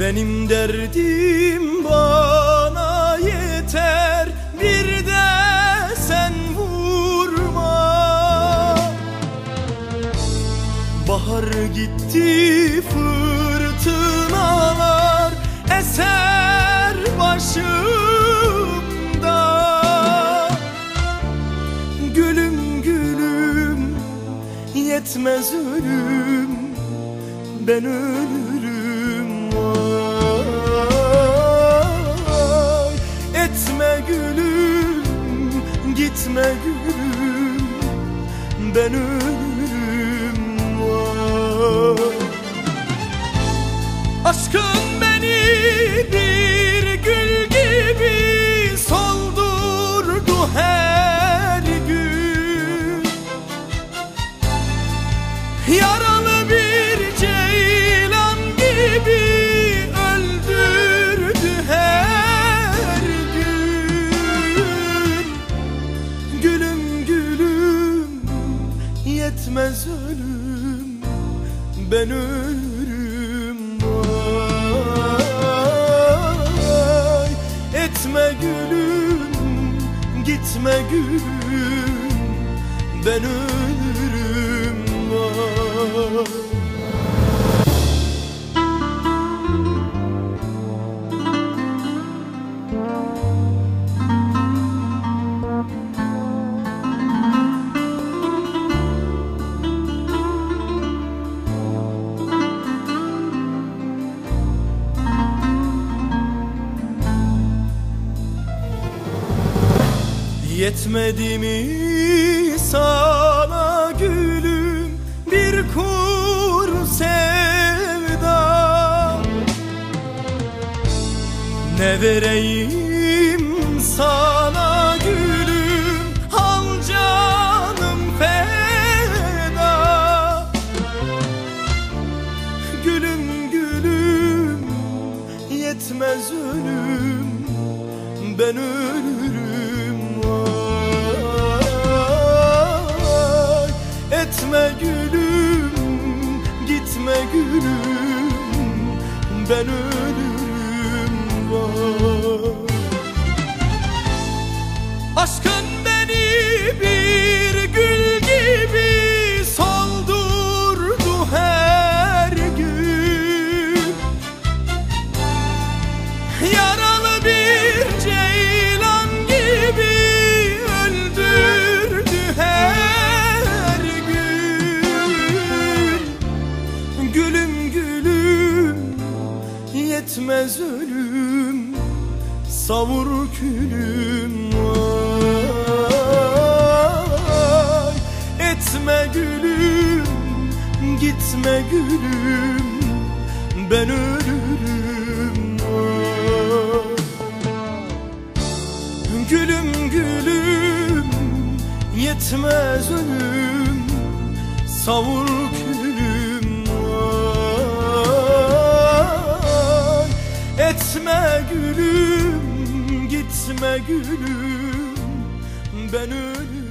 Benim derdim bana yeter. Bir de sen vurma. Bahar gitti fırtınalar Eser başımda. Gülüm gülüm yetmez ölüm. Ben ölürüm vay Etme gülüm gitme gülüm Ben ölürüm. Vay Aşkın beni bir gül gibi soldurdu her gün. Yaralı ölüm ben ölürüm. Vay Etme gülüm gitme gülüm ben ölürüm. Vay Yetmedi mi sana gülüm? Bir kur sevda. Ne vereyim sana gülüm? Al canım feda. Gülüm gülüm yetmez ölüm. Ben ölürüm ben ölürüm. Vay Aşkın yetmez ölüm savur külüm vay. Etme gülüm gitme gülüm ben ölürüm vay. Gülüm gülüm yetmez ölüm savur külüm Etme gülüm gitme gülüm. Ben ölürüm